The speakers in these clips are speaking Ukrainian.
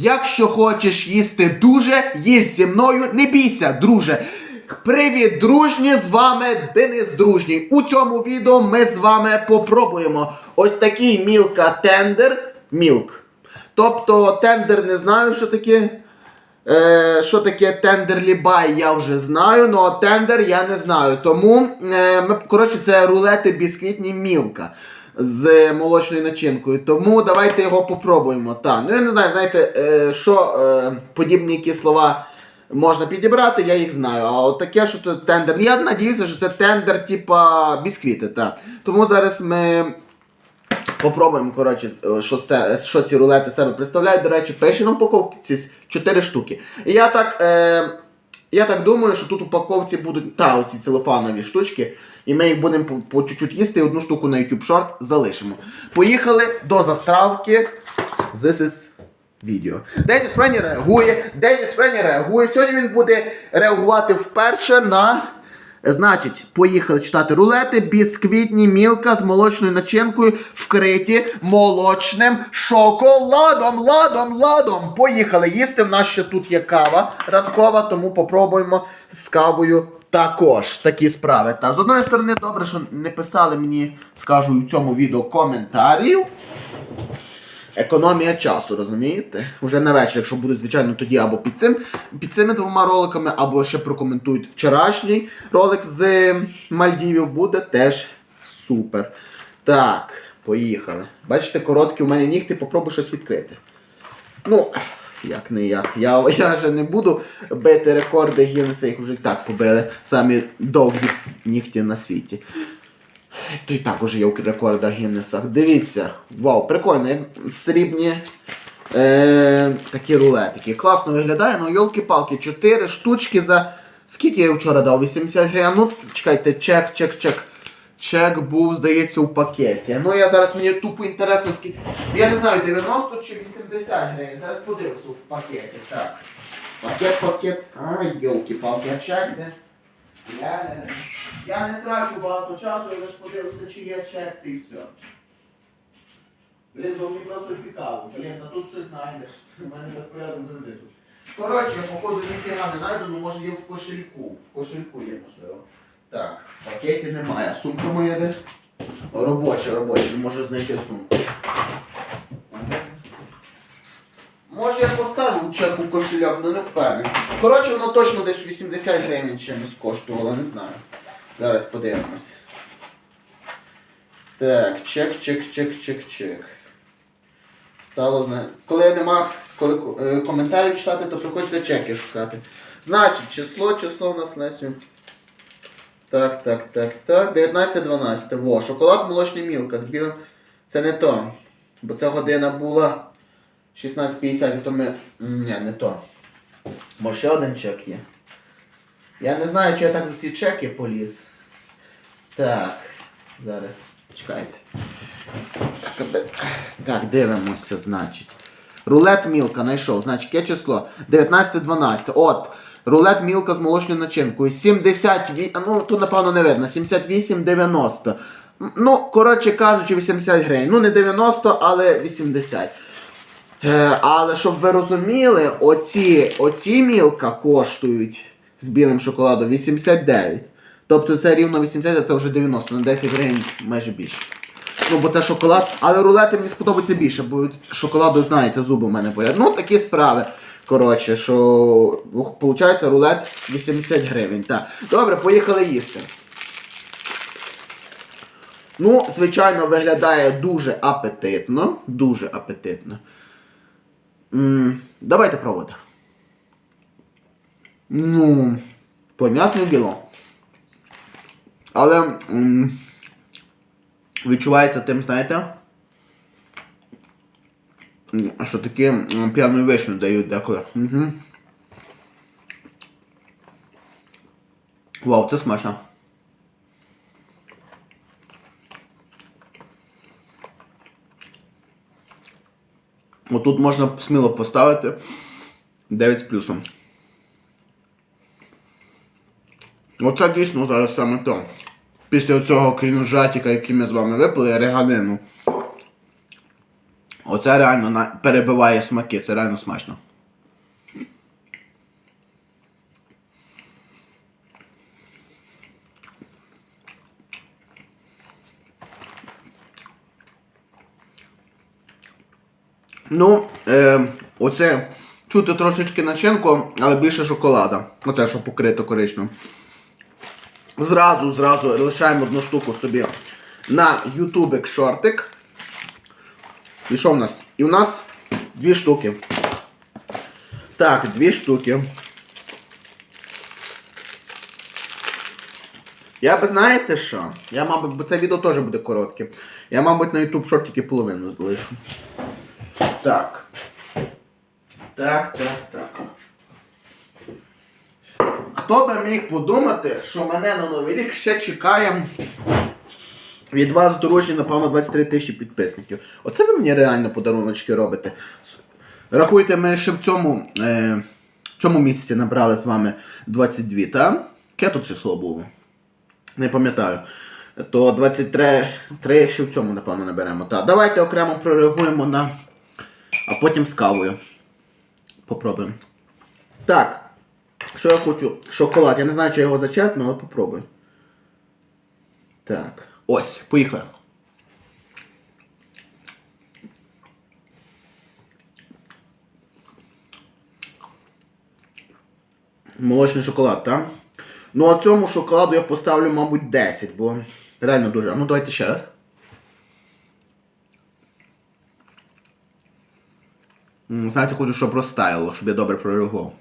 Якщо хочеш їсти дуже, їж зі мною, не бійся, друже. Привіт, дружні! З вами Денис Дружній. У цьому відео ми з вами попробуємо ось такий мілка тендер. Мілк. Тобто тендер не знаю, що таке. Е, що таке тендер лібай, я вже знаю, але тендер я не знаю. Тому е, коротше, це рулети бісквітні мілка з молочною начинкою. Тому давайте його попробуємо. Та. Ну я не знаю, знаєте, е, що е, подібні які слова можна підібрати, я їх знаю. А от таке, що це тендер. Я надіюся, що це тендер, типа бісквіти. Та. Тому зараз ми. Попробуємо, коротше, е, що, це, що ці рулети себе представляють. До речі, пише на упаковці 4 штуки. І я так, е, я так думаю, що тут упаковці будуть та, оці целофанові штучки. І ми їх будемо по, чуть-чуть їсти і одну штуку на YouTube Short залишимо. Поїхали до заставки. This is video. Деніс Френі реагує. Деніс Френі реагує. Сьогодні він буде реагувати вперше на. Значить, поїхали читати рулети, бісквітні мілка з молочною начинкою, вкриті молочним шоколадом. Ладом, ладом. Поїхали їсти. В нас ще тут є кава ранкова, тому попробуємо з кавою також такі справи. Та з одної сторони, добре, що не писали мені, скажу, в цьому відео коментарів. Економія часу, розумієте? Уже на вечір, якщо буде, звичайно, тоді або під цим, під цими двома роликами, або ще прокоментують вчорашній ролик з Мальдівів, буде теж супер. Так, поїхали. Бачите, короткі у мене нігти, попробуй щось відкрити. Ну, як не як. Я, я вже не буду бити рекорди Гіннеса, їх вже так побили самі довгі нігті на світі. То так уже є у рекордах Гіннесах. Дивіться, вау, прикольно, як срібні е, такі рулетики. Класно виглядає, ну йолки-палки, 4 штучки за. Скільки я вчора дав? 80 гривень. Ну, чекайте, чек, чек, чек. Чек був, здається, у пакеті. Ну я зараз мені тупо інтересно, скільки. Я не знаю, 90 чи 80 гривень. Зараз подивлюся в пакеті. Так. Пакет, пакет. Ай, йолки-палки, а чек де? Я, я не трачу багато часу, я лише подивився, чи є чек, і все. Блін, бо мені просто цікаво. Блін, а тут щось знайдеш. У мене безпорядок завжди тут. Коротше, походу ніфіга не знайду, ну може є в кошельку. В кошельку є, можливо. Так, пакеті немає. Сумка моя де? Робоча, робоча, не можу знайти сумку. Може я поставив чек у кошельок, але не впевнений. Коротше, воно точно десь 80 гривень чимось коштувало, не знаю. Зараз подивимось. Так, чек, чек, чек, чек, чек. Стало зна... Коли нема коли, е, коментарів читати, то приходиться чеки шукати. Значить, число, число у нас Лесю. Так, так, так, так. 19-12. Во, шоколад молочний мілка з білим. Це не то. Бо ця година була 16.50, то ми. Ні, не то. Може ще один чек є. Я не знаю, чи я так за ці чеки поліз. Так, зараз. Чекайте. Так, дивимося, значить. Рулет мілка знайшов. Значить, яке число? 19-12. От. Рулет мілка з молочною начинкою. 78. Ну, тут, напевно, не видно. 78-90. Ну, коротше кажучи, 80 гривень. Ну, не 90, але 80. Е, але щоб ви розуміли, оці, оці мілка коштують з білим шоколадом 89. Тобто це рівно 80, а це вже 90, на 10 гривень майже більше. Ну, бо це шоколад, але рулети мені сподобаються більше, бо від шоколаду, знаєте, зуби в мене болять. Ну, такі справи. Коротше, що виходить рулет 80 гривень. Так. Добре, поїхали їсти. Ну, звичайно, виглядає дуже апетитно. Дуже апетитно. Давайте пробувати. Ну, понятне діло. Але м, відчувається тим, знаєте. Що таке п'яну вишню дають деколи. Угу. Вау, це смачно. Отут можна сміло поставити 9 з плюсом. Оце дійсно зараз саме то. Після цього крінжатіка, який ми з вами випили, реганину. Оце реально перебиває смаки, це реально смачно. Ну, е, оце чути трошечки начинку, але більше шоколада. Оце, що покрито коричневим. Зразу, зразу лишаємо одну штуку собі на ютубик шортик. І що в нас? І в нас дві штуки. Так, дві штуки. Я би знаєте що? Я, мабуть, бо це відео теж буде коротке. Я, мабуть, на YouTube шортики половину залишу. Так. Так, так, так. Хто би міг подумати, що мене на Новий рік ще чекає від вас дорожні, напевно, 23 тисячі підписників. Оце ви мені реально подаруночки робите. Рахуйте, ми ще в цьому, е, в цьому місяці набрали з вами 22, так? Яке тут число було? Не пам'ятаю. То 23 3 ще в цьому, напевно, наберемо. Так, давайте окремо прореагуємо на. А потім з кавою. Попробуємо. Так. Що я хочу? Шоколад. Я не знаю, чи я його зачерпну, але попробую. Так. Ось, поїхали. Молочний шоколад, так? Ну а цьому шоколаду я поставлю, мабуть, 10, бо реально дуже. А Ну давайте ще раз. Знаєте, хочу, щоб розтаяло, щоб я добре прореагував.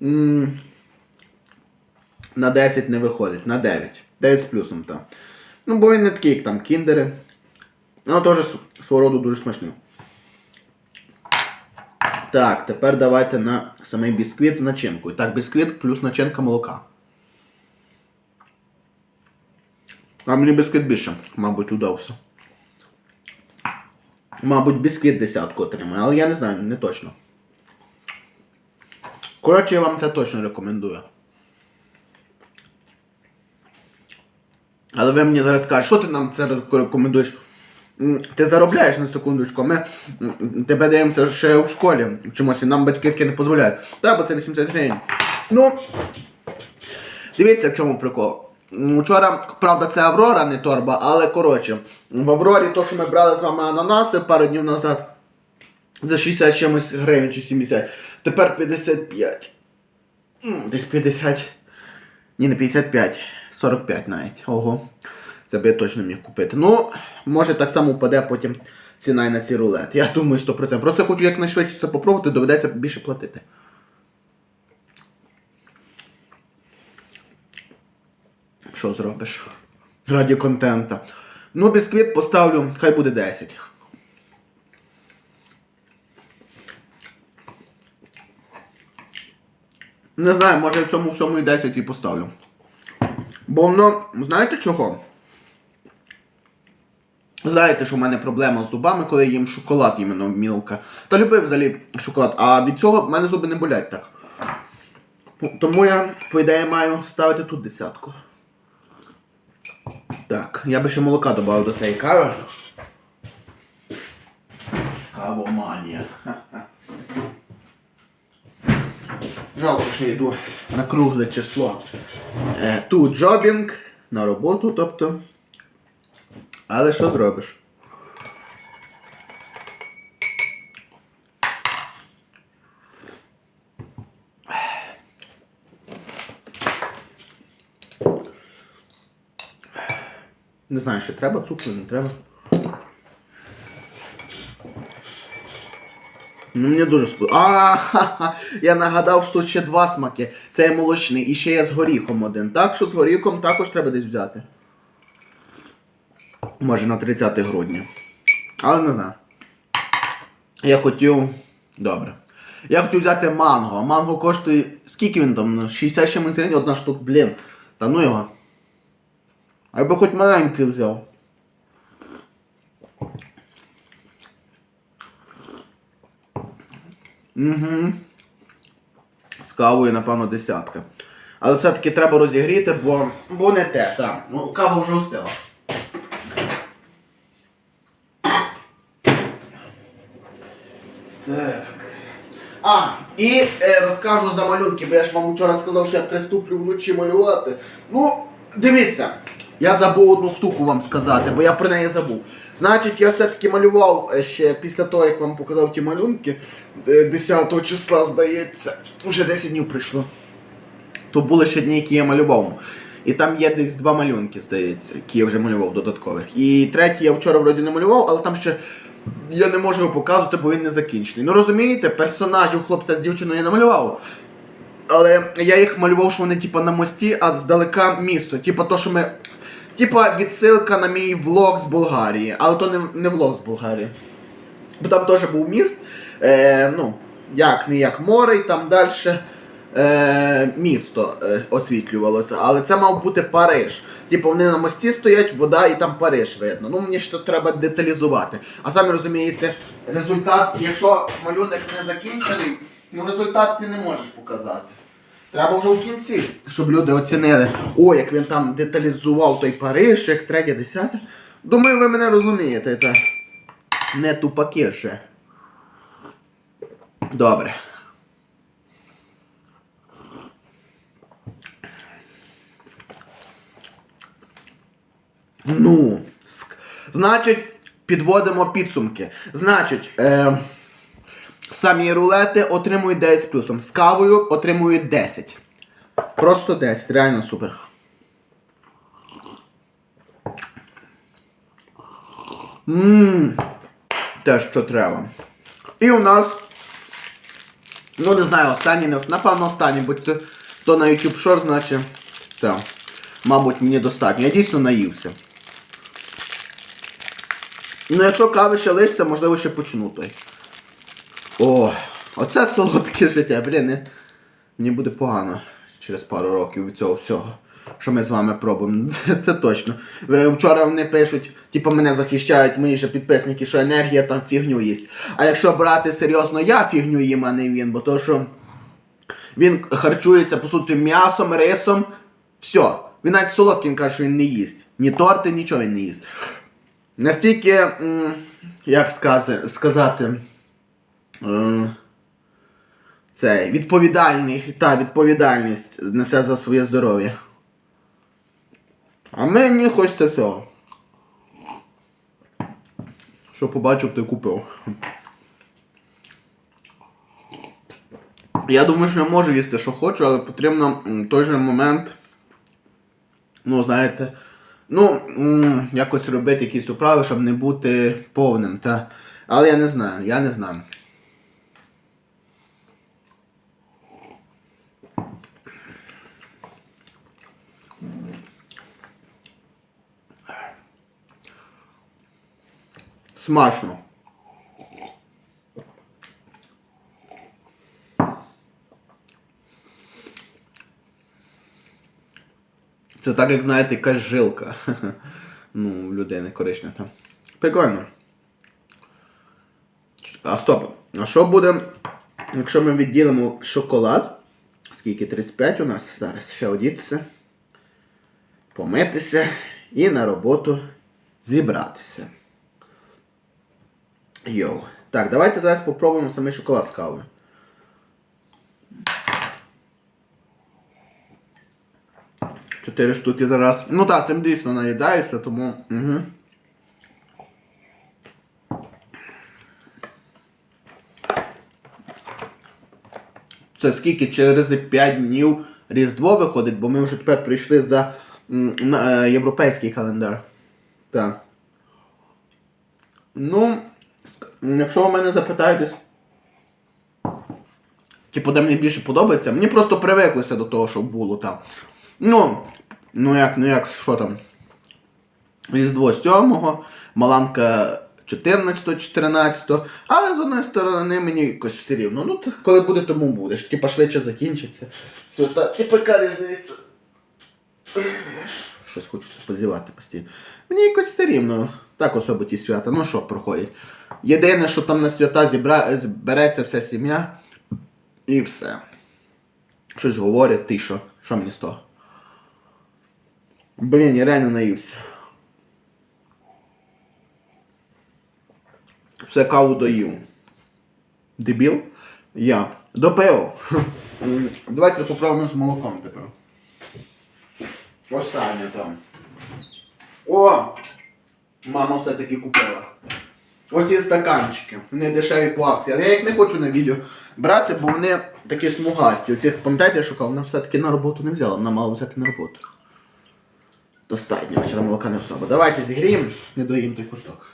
На 10 не виходить, на 9. 9 з плюсом, так. Ну, бо він не такий, як там кіндери. Ну, теж свого роду дуже смачний. Так, тепер давайте на самий бісквіт з начинкою. Так, бісквіт плюс начинка молока. А мені бісквіт більше, мабуть, удався. Мабуть, бісквіт десятку отримає, але я не знаю, не точно. Коротше, я вам це точно рекомендую. Але ви мені зараз скажете, що ти нам це рекомендуєш? Ти заробляєш на секундочку, ми тебе даємося ще в школі чомусь, і нам батьки не дозволяють. Так, бо це 80 гривень. Ну, дивіться, в чому прикол. Вчора, правда, це Аврора, не торба, але коротше, в Аврорі то, що ми брали з вами ананаси пару днів назад за 60 чимось гривень чи 70, тепер 55. Десь 50. Ні, не 55, 45 навіть. Ого. Це би я точно міг купити. Ну, може так само впаде потім ціна і на ці рулет. Я думаю 100%. Просто хочу якнайшвидше це попробувати, доведеться більше платити. Що зробиш? Раді контента. Ну, бісквіт поставлю, хай буде 10. Не знаю, може в цьому всьому і 10 і поставлю. Бо воно, знаєте чого? Знаєте, що в мене проблема з зубами, коли я їм шоколад іменно мілка. Та любив взагалі шоколад, а від цього в мене зуби не болять так. Тому я, по ідеї, маю ставити тут десятку. Так, я би ще молока додав до цієї кави. Кавоманія. Жалко, що я йду на кругле число. Е, тут джобінг на роботу, тобто. Але що зробиш? Не знаю, що треба цукру, не треба. Ну, мені дуже сподобалося. А, ха-ха, я нагадав, що ще два смаки. Це є молочний і ще є з горіхом один. Так що з горіхом також треба десь взяти. Може на 30 грудня. Але не знаю. Я хотів. Добре. Я хотів взяти манго. Манго коштує. Скільки він там? Ну, 60 чимось гривень одна штука, блін. Та ну його. Я би хоч маленький взяв. Угу. З кавою, напевно, десятка. Але все-таки треба розігріти, бо, бо не те, так. Ну, кава вже остила. Так. А, і е, розкажу за малюнки, бо я ж вам вчора сказав, що я приступлю вночі малювати. Ну, дивіться, я забув одну штуку вам сказати, бо я про неї забув. Значить, я все-таки малював е, ще після того, як вам показав ті малюнки, е, 10 числа, здається, вже 10 днів прийшло. То були ще дні, які я малював. І там є десь два малюнки, здається, які я вже малював додаткових. І третій я вчора вроді не малював, але там ще я не можу його показувати, бо він не закінчений. Ну розумієте, персонажів хлопця з дівчиною я намалював. Але я їх малював, що вони типа на мості, а здалека місто. Типа то, що ми. Типа відсилка на мій влог з Болгарії. Але то не, не влог з Болгарії. Бо там теж був міст. Е, ну, як не як море, і там далі е, місто е, освітлювалося. Але це мав бути Париж. Типу вони на мості стоять, вода і там Париж видно. Ну мені ж треба деталізувати. А самі розумієте, результат, якщо малюнок не закінчений, ну результат ти не можеш показати. Треба вже в кінці, щоб люди оцінили, о, як він там деталізував той Париж, як третє, десяте. Думаю, ви мене розумієте, та не тупаки ще. Добре. Ну, значить, підводимо підсумки. Значить, е, самі рулети отримують 10 з плюсом. З кавою отримують 10. Просто 10, реально супер. Ммм, те, що треба. І у нас. Ну, не знаю, останній, не ос- напевно, останній, бо то на YouTube Short, значить. Так. Мабуть, мені достатньо. Я дійсно наївся. Ну, якщо кави ще лишиться, можливо, ще почну той. О, оце солодке життя, блін, мені буде погано через пару років від цього всього, що ми з вами пробуємо. Це точно. Вчора вони пишуть, типу мене захищають мої же підписники, що енергія там фігню їсть. А якщо брати серйозно, я фігню їм, а не він, бо то що він харчується, по суті, м'ясом, рисом, все. Він навіть солодким каже, що він не їсть. Ні торти, нічого він не їсть. Настільки, як сказати, е, це відповідальний, та відповідальність несе за своє здоров'я. А мені хочеться цього. Що побачив, то й купив. Я думаю, що я можу їсти, що хочу, але потрібно в той же момент, ну, знаєте, ну, якось робити якісь управи, щоб не бути повним. Та. Але я не знаю, я не знаю. Смачно. Це так, як знаєте, якась жилка. Ну, людини коричнева там. Прикольно. А стоп. А що буде, якщо ми відділимо шоколад? Скільки 35 у нас зараз ще одітися, помитися і на роботу зібратися. Йоу. Так, давайте зараз попробуємо самий шоколад з кавою. Чотири штуки зараз. Ну так, цим дійсно наїдається, тому. Угу. Це скільки через 5 днів Різдво виходить, бо ми вже тепер прийшли за е, європейський календар. Так. Ну, якщо ви мене запитаєтесь, типу, де мені більше подобається, мені просто привиклося до того, що було там. Ну, ну як, ну як, що там? Різдво 7-го, Маланка 14-14, але з одної сторони мені якось все рівно. Ну, коли буде, тому буде. Ж, Типа швидше закінчиться. Свята, типа яка різниця. Щось хочеться позівати постійно. Мені якось все рівно. Так особо ті свята, ну що проходять. Єдине, що там на свята зібра... збереться вся сім'я і все. Щось говорять, ти що? Що мені з того? Блін, я реально наївся. Все каву доїв. Дебіл? Я. Допив. Давайте попробуємо з молоком тепер. Останнє там. О! Мама все-таки купила. Оці стаканчики. Вони дешеві по акції. Але я їх не хочу на відео брати, бо вони такі смугасті. Оцих, пам'ятаєте, я шукав, вона все-таки на роботу не взяла, вона мала взяти на роботу. Достатньо, хоча молока не особа. Давайте зігріємо, не доїм той кусок.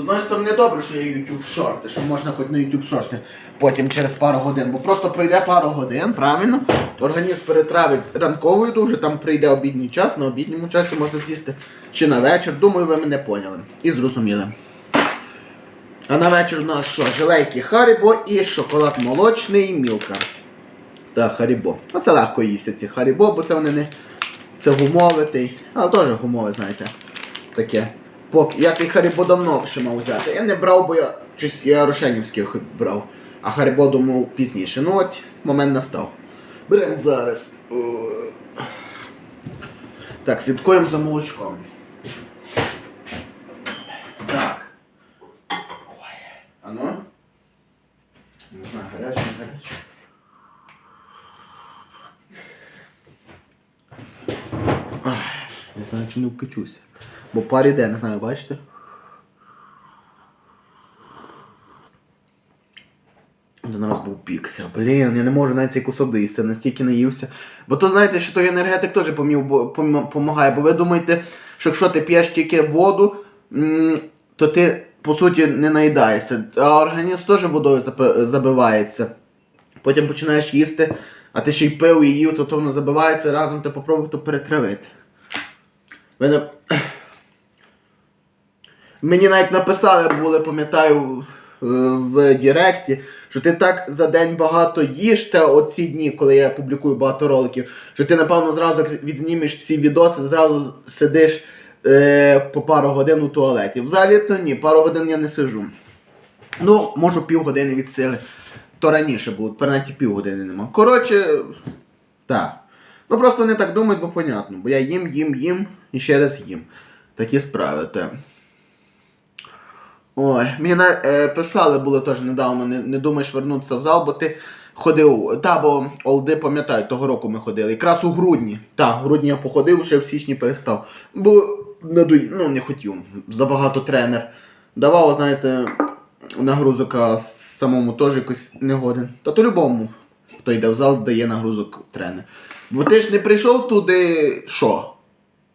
З одної сторони добре, що є YouTube шорти, що можна хоч на YouTube шорти потім через пару годин. Бо просто пройде пару годин, правильно? Організм перетравить ранковою дуже, там прийде обідній час, на обідньому часі можна з'їсти чи на вечір. Думаю, ви мене поняли і зрозуміли. А на вечір у нас що? Желейки Харібо і шоколад молочний Мілка. Та Харібо. Оце легко їсти ці Харібо, бо це вони не. Це гумовитий, але теж гумове, знаєте. Таке. Поки я цей Харібо давно ще мав взяти. Я не брав, бо я щось я рошенівських брав. А Харібо думав пізніше. Ну от момент настав. Беремо зараз. Так, слідкуємо за молочком. Так. Ой. А ну? Не знаю, гаряче, не гаряче. Не знаю, чи не впечуся. Бо пар іде, не знаю, бачите? Один раз був пікся. Блін, я не можу навіть цей кусок доїсти, настільки наївся. Бо то знаєте, що той енергетик теж допомагає. Бо ви думаєте, що якщо ти п'єш тільки воду, то ти по суті не наїдаєшся. А організм теж водою забивається. Потім починаєш їсти, а ти ще й пив і їв, то, то воно забивається разом, ти попробуй то перетравити. Ви не... Мені навіть написали були, пам'ятаю, е, в Директі, що ти так за день багато їш, це оці дні, коли я публікую багато роликів, що ти, напевно, зразу як відзнімеш ці відоси, зразу сидиш е, по пару годин у туалеті. Взагалі то ні, пару годин я не сижу. Ну, можу півгодини від сили. То раніше було, тепер навіть півгодини нема. Коротше, так. Ну просто не так думають, бо понятно. Бо я їм, їм, їм і ще раз їм. Такі справи, так. Ой, мені на, е, писали було теж недавно, не, не думаєш вернутися в зал, бо ти ходив. Та, бо Олди пам'ятають, того року ми ходили. Якраз у грудні. Так, в грудні я походив, ще в січні перестав. Бо ну, не хотів. Забагато тренер. Давав, знаєте, нагрузок, а самому теж якось не годен. Та то любому, хто йде в зал, дає нагрузок тренер. Бо ти ж не прийшов туди, що?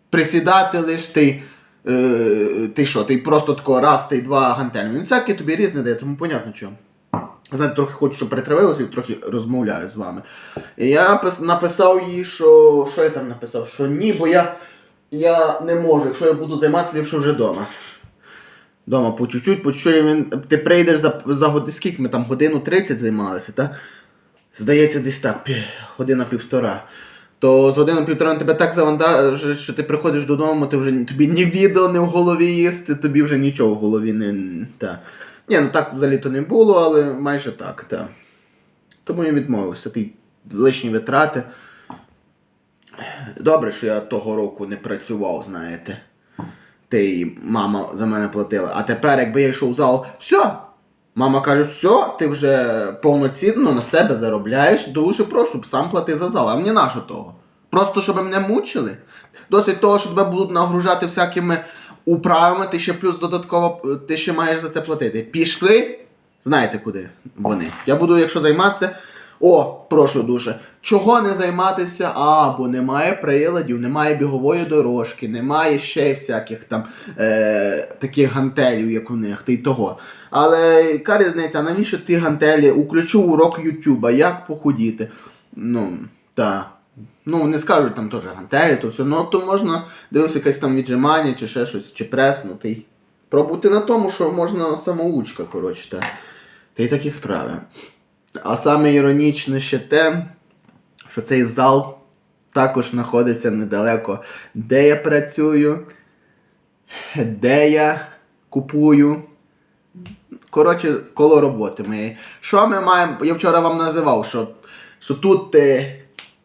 Присідати лиш ти. Е, ти що, ти просто тако раз, ти два гантель. Він всякий тобі різне дає, тому понятно чому. Знаєте, трохи хочу, щоб перетравилося і трохи розмовляю з вами. І я написав їй, що. Що я там написав? Що ні, бо я, я не можу. Якщо я буду займатися, ліпше вже вдома. Дома по чуть-чуть, по чуть-чуть він. Ти прийдеш за, за годину, скільки ми там годину 30 займалися, так? Здається, десь так, година півтора. То з годину півтора на тебе так завантажить, що ти приходиш додому, ти вже тобі ні відео не в голові їсти, тобі вже нічого в голові не. Та. Ні, ну так взагалі то не було, але майже так, та. Тому я відмовився. Ти лишні витрати. Добре, що я того року не працював, знаєте. Ти мама за мене платила. А тепер, якби я йшов в зал, все. Мама каже, все, ти вже повноцінно на себе заробляєш, дуже прошу, сам плати за зал. А мені нащо того? Просто щоб мене мучили. Досить того, що тебе будуть нагружати всякими управами, ти ще плюс додатково ти ще маєш за це платити. Пішли, знаєте куди вони. Я буду, якщо займатися. О, прошу дуже. Чого не займатися? А, бо немає приладів, немає бігової дорожки, немає ще всяких там е, таких гантелів, як у них, та й того. Але яка різниця, навіщо ті гантелі? Уключу урок Ютуба, як похудіти? Ну, та. Ну, не скажуть там теж гантелі, то все, ну то можна дивитися якесь там віджимання чи ще щось, чи прес, ну ти. й Пробути на тому, що можна самоучка, коротше, та. Та й такі справи. А саме іронічне ще те, що цей зал також знаходиться недалеко, де я працюю, де я купую. коротше, коло роботи моєї. Що ми маємо? Я вчора вам називав, що, що тут е,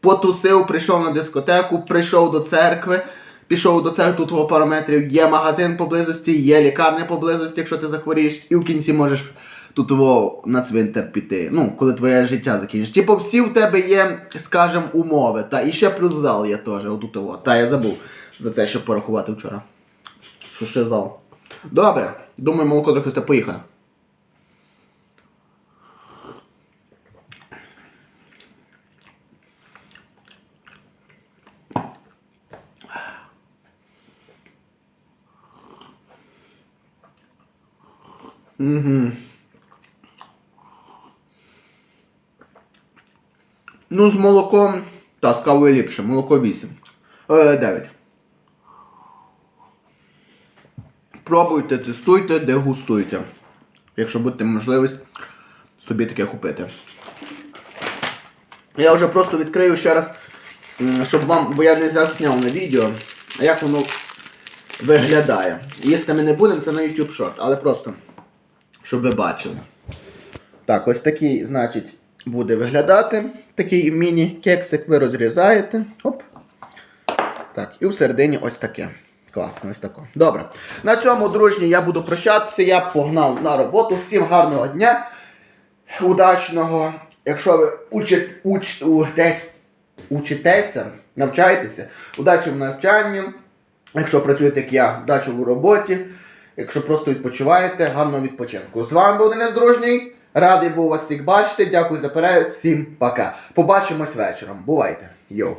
потусив, прийшов на дискотеку, прийшов до церкви. Пішов до церкви, тут пару метрів, є магазин поблизості, є лікарня поблизості, якщо ти захворієш, і в кінці можеш тут на цвинтар піти. Ну, коли твоє життя закінчиш. Типу, всі в тебе є, скажем, умови. Та і ще плюс зал є теж. Отут во. Та я забув за це, щоб порахувати вчора. Що ще зал? Добре, думаю, молоко трохи сте поїхає. Угу. Ну, з молоком. Та, з кавою ліпше. Молоко 8. Е, 9. Пробуйте, тестуйте, дегустуйте. Якщо будете можливість собі таке купити. Я вже просто відкрию ще раз, щоб вам, бо я не засняв на відео, як воно виглядає. Їсти ми не будемо, це на YouTube Short, але просто, щоб ви бачили. Так, ось такий, значить, буде виглядати. Такий міні-кексик ви розрізаєте. Оп. Так, і всередині ось таке. Класно, ось таке. Добре. На цьому, дружні, я буду прощатися. Я погнав на роботу. Всім гарного дня. Удачного. Якщо ви учит, уч, у, десь учитеся, навчаєтеся, удачі в навчанні. Якщо працюєте як я, удачі в роботі. Якщо просто відпочиваєте, гарного відпочинку. З вами був Денис Дружній. Радий був вас всіх бачити. Дякую за перегляд. Всім пока. Побачимось вечором. Бувайте. Йоу.